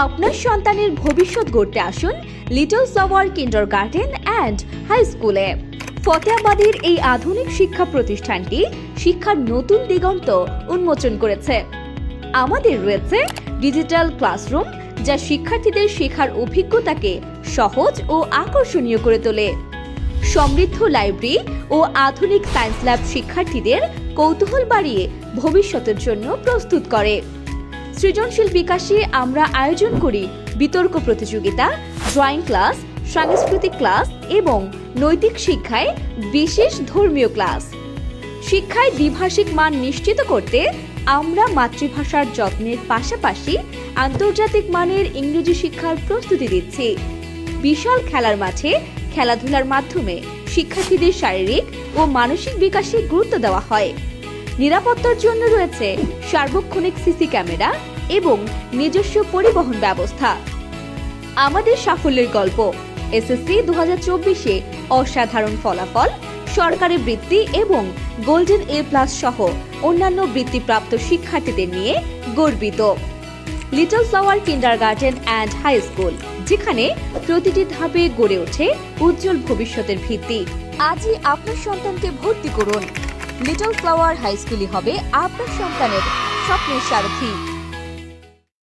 আপনার সন্তানের ভবিষ্যৎ গড়তে আসুন Little Flower Kindergarten and High স্কুলে ফতেহাবাদের এই আধুনিক শিক্ষা প্রতিষ্ঠানটি শিক্ষার নতুন দিগন্ত উন্মোচন করেছে। আমাদের রয়েছে ডিজিটাল ক্লাসরুম যা শিক্ষার্থীদের শেখার অভিজ্ঞতাকে সহজ ও আকর্ষণীয় করে তোলে। সমৃদ্ধ লাইব্রেরি ও আধুনিক সায়েন্স ল্যাব শিক্ষার্থীদের কৌতূহল বাড়িয়ে ভবিষ্যতের জন্য প্রস্তুত করে। সৃজনশীল বিকাশে আমরা আয়োজন করি বিতর্ক প্রতিযোগিতা ড্রয়িং ক্লাস সাংস্কৃতিক ক্লাস এবং নৈতিক শিক্ষায় বিশেষ ধর্মীয় ক্লাস শিক্ষায় দ্বিভাষিক মান নিশ্চিত করতে আমরা মাতৃভাষার যত্নের পাশাপাশি আন্তর্জাতিক মানের ইংরেজি শিক্ষার প্রস্তুতি দিচ্ছি। বিশাল খেলার মাঠে খেলাধুলার মাধ্যমে শিক্ষার্থীদের শারীরিক ও মানসিক বিকাশে গুরুত্ব দেওয়া হয়। নিরাপত্তার জন্য রয়েছে সার্বক্ষণিক সিসি ক্যামেরা এবং নিজস্ব পরিবহন ব্যবস্থা। আমাদের সাফল্যের গল্প এসএসসি দু হাজার চব্বিশে অসাধারণ ফলাফল, সরকারি বৃত্তি এবং গোল্ডেন এ প্লাস সহ অন্যান্য বৃত্তিপ্রাপ্ত শিক্ষার্থীদের নিয়ে গর্বিত। Little Flower Kindergarten and High School যেখানে প্রতিটি ধাপে গড়ে ওঠে উজ্জ্বল ভবিষ্যতের ভিত্তি। আজই আপনার সন্তানকে ভর্তি করুন। লিটল ফ্লাওয়ার হাই স্কুলই হবে আপনার সন্তানের স্বপ্নের সারথী।